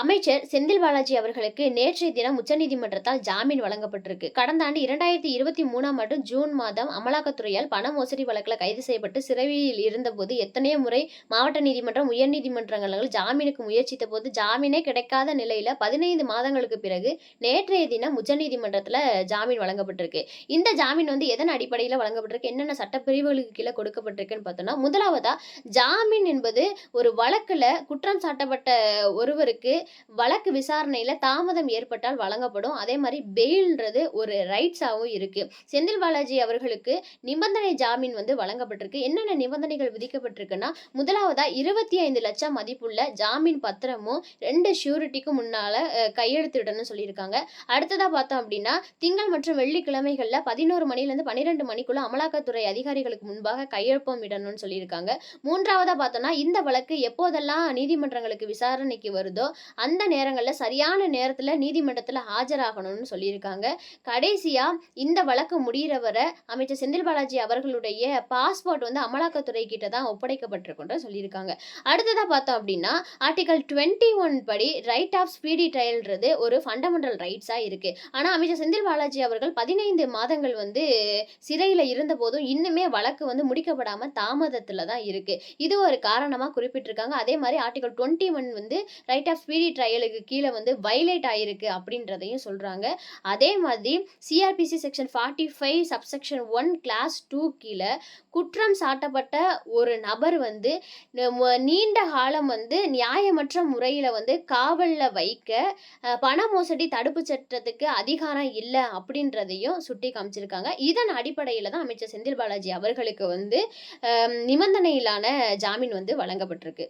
அமைச்சர் செந்தில் பாலாஜி அவர்களுக்கு நேற்றைய தினம் உச்சநீதிமன்றத்தால் ஜாமீன் வழங்கப்பட்டிருக்கு. கடந்த ஆண்டு இரண்டாயிரத்தி இருபத்தி மூணாம் ஆண்டு ஜூன் மாதம் அமலாக்கத்துறையால் பண மோசடி வழக்கில் கைது செய்யப்பட்டு சிறையில் இருந்தபோது எத்தனையோ முறை மாவட்ட நீதிமன்றம் உயர்நீதிமன்றங்கள் ஜாமீனுக்கு முயற்சித்த போது ஜாமீனே கிடைக்காத நிலையில பதினைந்து மாதங்களுக்கு பிறகு நேற்றைய தினம் உச்சநீதிமன்றத்தில் ஜாமீன் வழங்கப்பட்டிருக்கு. இந்த ஜாமீன் வந்து எதன் அடிப்படையில் வழங்கப்பட்டிருக்கு? என்னென்ன சட்டப்பிரிவுகளுக்கு கீழே கொடுக்கப்பட்டிருக்குன்னு பார்த்தோம்னா முதலாவதா ஜாமீன் என்பது ஒரு வழக்கில் குற்றம் சாட்டப்பட்ட ஒருவருக்கு வழக்கு விசாரணையில் தாமதம் ஏற்பட்டால் வழங்கப்படும். அதே மாதிரி பெயில்ன்றது ஒரு ரைட்ஸாகவும் இருக்கு. செந்தில் பாலாஜி அவர்களுக்கு நிபந்தனை ஜாமீன் வந்து வழங்கப்பட்டிருக்கு. என்னென்ன நிபந்தனைகள் விதிக்கப்பட்டிருக்குன்னா முதலாவதா இருபத்தி ஐந்து லட்சம் மதிப்புள்ள ஜாமீன் பத்திரமும் ரெண்டு ஷூரிட்டிக்கும் முன்னால அஹ், கையெழுத்திடணும்னு சொல்லியிருக்காங்க. அடுத்ததா பார்த்தோம் அப்படின்னா திங்கள் மற்றும் வெள்ளிக்கிழமைகள்ல பதினோரு மணிலேருந்து பன்னிரெண்டு மணிக்குள்ள அமலாக்கத்துறை அதிகாரிகளுக்கு முன்பாக கையொப்பம் இடணும்னு சொல்லியிருக்காங்க. மூன்றாவதாக பார்த்தோம்னா இந்த வழக்கு எப்போதெல்லாம் நீதிமன்றங்களுக்கு விசாரணைக்கு வருதோ அந்த நேரங்களில் சரியான நேரத்தில் நீதிமன்றத்தில் ஆஜராகணும்னு சொல்லியிருக்காங்க. கடைசியாக இந்த வழக்கு முடிகிற வரை அமைச்சர் செந்தில் பாலாஜி அவர்களுடைய பாஸ்போர்ட் வந்து அமலாக்கத்துறை கிட்ட தான் ஒப்படைக்கப்பட்டிருக்குன்ற சொல்லியிருக்காங்க. அடுத்ததாக பார்த்தோம் அப்படின்னா ஆர்டிகல் டுவெண்ட்டி ஒன் படி ரைட் ஆஃப் ஸ்பீடி ட்ரையல்ன்றது ஒரு ஃபண்டமெண்டல் ரைட்ஸாக இருக்குது ஆனால் அமைச்சர் செந்தில் பாலாஜி அவர்கள் பதினைந்து மாதங்கள் வந்து சிறையில் இருந்த போதும் இன்னுமே வழக்கு வந்து முடிக்கப்படாமல் தாமதத்தில் தான் இருக்குது இது ஒரு காரணமாக குறிப்பிட்டிருக்காங்க. அதே மாதிரி ஆர்டிகல் டுவெண்ட்டி ஒன் வந்து ரைட் ஆஃப் ஸ்பீடி ட்ரையலுக்கு கீழே வந்து வைலேட் ஆகிருக்கு அப்படின்றதையும் சொல்கிறாங்க அதே மாதிரி CrPC section forty five subsection one clause two கீழே குற்றம் சாட்டப்பட்ட ஒரு நபர் வந்து நீண்ட காலம் வந்து நியாயமற்ற முறையில் வந்து காவலில் வைக்க பண மோசடி தடுப்பு சட்டத்துக்கு அதிகாரம் இல்லை அப்படின்றதையும் சுட்டி காமிச்சிருக்காங்க. இதன் அடிப்படையில் தான் அமைச்சர் செந்தில் பாலாஜி அவர்களுக்கு வந்து நிபந்தனையிலான ஜாமீன் வந்து வழங்கப்பட்டிருக்கு.